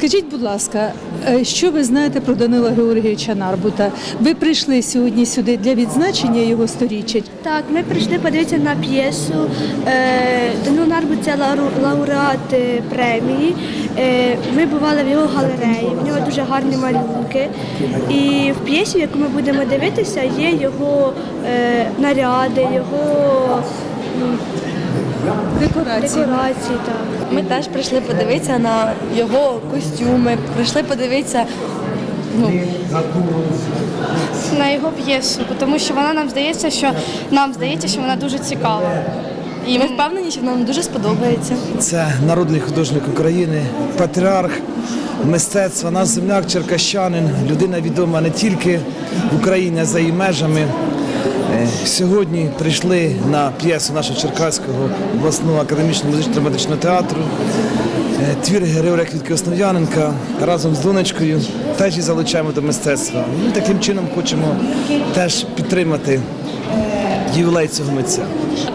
Скажіть, будь ласка, е, що ви знаєте про Данила Георгійовича Нарбута? Ви прийшли сьогодні сюди для відзначення його сторіччя. Так, ми прийшли подивитися на п'єсу. Е, Данило Нарбут це лауреат премії. Е, Ми бували в його галереї, в нього дуже гарні малюнки. І в п'єсі, яку ми будемо дивитися, є його наряди, його Декорації. декорації. Так. Ми теж прийшли подивитися на його костюми, прийшли подивитися. Ну, на його п'єсу, тому що вона нам здається, що нам здається, що вона дуже цікава. і ми впевнені, що нам дуже сподобається. Це народний художник України, патріарх мистецтва, наш земляк, черкащанин, людина відома не тільки в Україні, а за її межами. Сьогодні прийшли на п'єсу нашого Черкаського обласного академічного музично-драматичного театру. Е, Твір Григорія Квітки Основ'яненка разом з донечкою теж і залучаємо до мистецтва. Ми таким чином хочемо теж підтримати ювілей цього митця.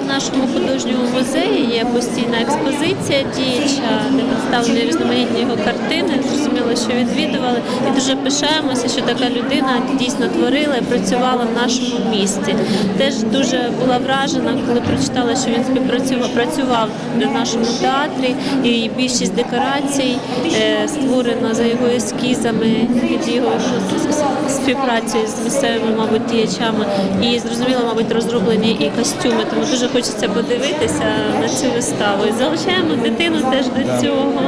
В нашому художньому музеї є постійна експозиція діяча, де представлені різноманітні його картини. Зрозуміло, що відвідували, і дуже пишаємося, що така людина дійсно творила і працювала в нашому місті. Теж дуже була вражена, коли прочитала, що він співпрацював працював в нашому театрі, і більшість декорацій е, створена за його ескізами під його співпрацею з місцевими, мабуть, діячами. І зрозуміло, мабуть, розроблені і костюми. Тому дуже хочеться подивитися на цю виставу. І залучаємо дитину теж до цього.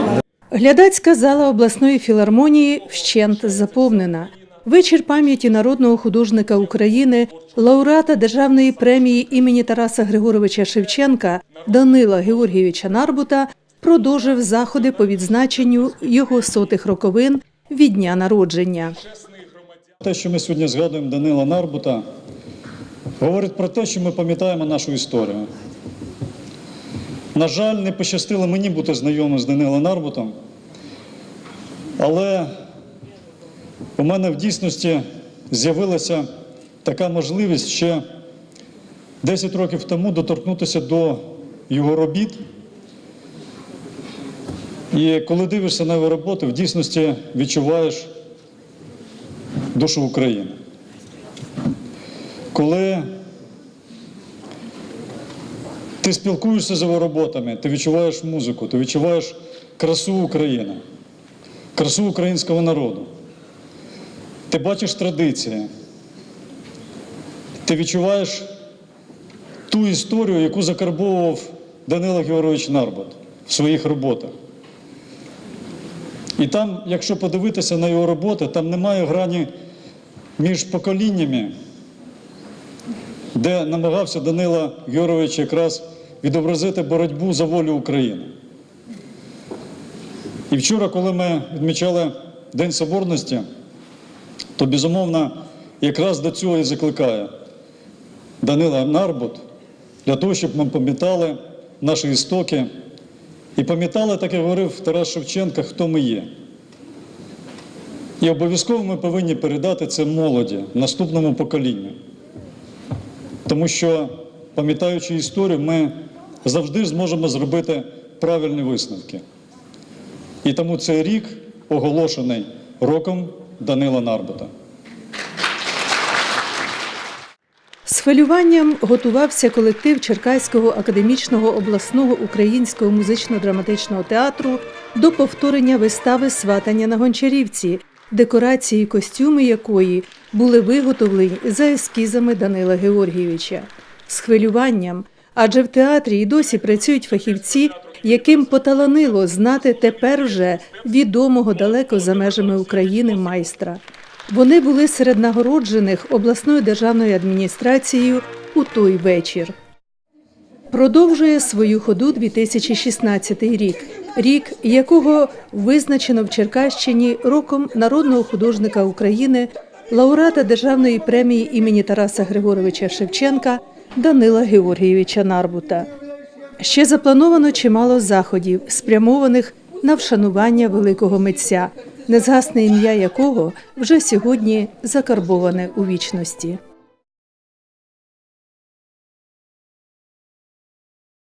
Глядацька зала обласної філармонії вщент заповнена. Вечір пам'яті народного художника України, лауреата Державної премії імені Тараса Григоровича Шевченка Данила Георгійовича Нарбута продовжив заходи по відзначенню його сотих роковин від дня народження. Те, що ми сьогодні згадуємо Данила Нарбута, говорить про те, що ми пам'ятаємо нашу історію. На жаль, не пощастило мені бути знайомим з Данилом Нарбутом, але у мене в дійсності з'явилася така можливість ще 10 років тому доторкнутися до його робіт. І коли дивишся на його роботи, в дійсності відчуваєш душу України. Коли ти спілкуєшся з його роботами, ти відчуваєш музику, ти відчуваєш красу України, красу українського народу. Ти бачиш традиції, ти відчуваєш ту історію, яку закарбовував Данило Георгійович Нарбут в своїх роботах. І там, якщо подивитися на його роботи, там немає грані між поколіннями, де намагався Данила Георгійович якраз відобразити боротьбу за волю України. І вчора, коли ми відмічали День Соборності, то безумовно якраз до цього і закликає Данила Нарбут для того, щоб ми пам'ятали наші істоки і пам'ятали, так як говорив Тарас Шевченко, хто ми є. І обов'язково ми повинні передати це молоді, наступному поколінню. Тому що, пам'ятаючи історію, ми завжди зможемо зробити правильні висновки. І тому цей рік оголошений роком Данила Нарбута. З хвилюванням готувався колектив Черкаського академічного обласного українського музично-драматичного театру до повторення вистави Сватання на Гончарівці, декорації і костюми якої були виготовлені за ескізами Данила Георгійовича. З хвилюванням, адже в театрі і досі працюють фахівці, яким поталанило знати тепер вже відомого далеко за межами України майстра. Вони були серед нагороджених обласною державною адміністрацією у той вечір. Продовжує свою ходу 2016 рік, рік якого визначено в Черкащині роком народного художника України, лауреата Державної премії імені Тараса Григоровича Шевченка Данила Георгійовича Нарбута. Ще заплановано чимало заходів, спрямованих на вшанування великого митця, незгасне ім'я якого вже сьогодні закарбоване у вічності.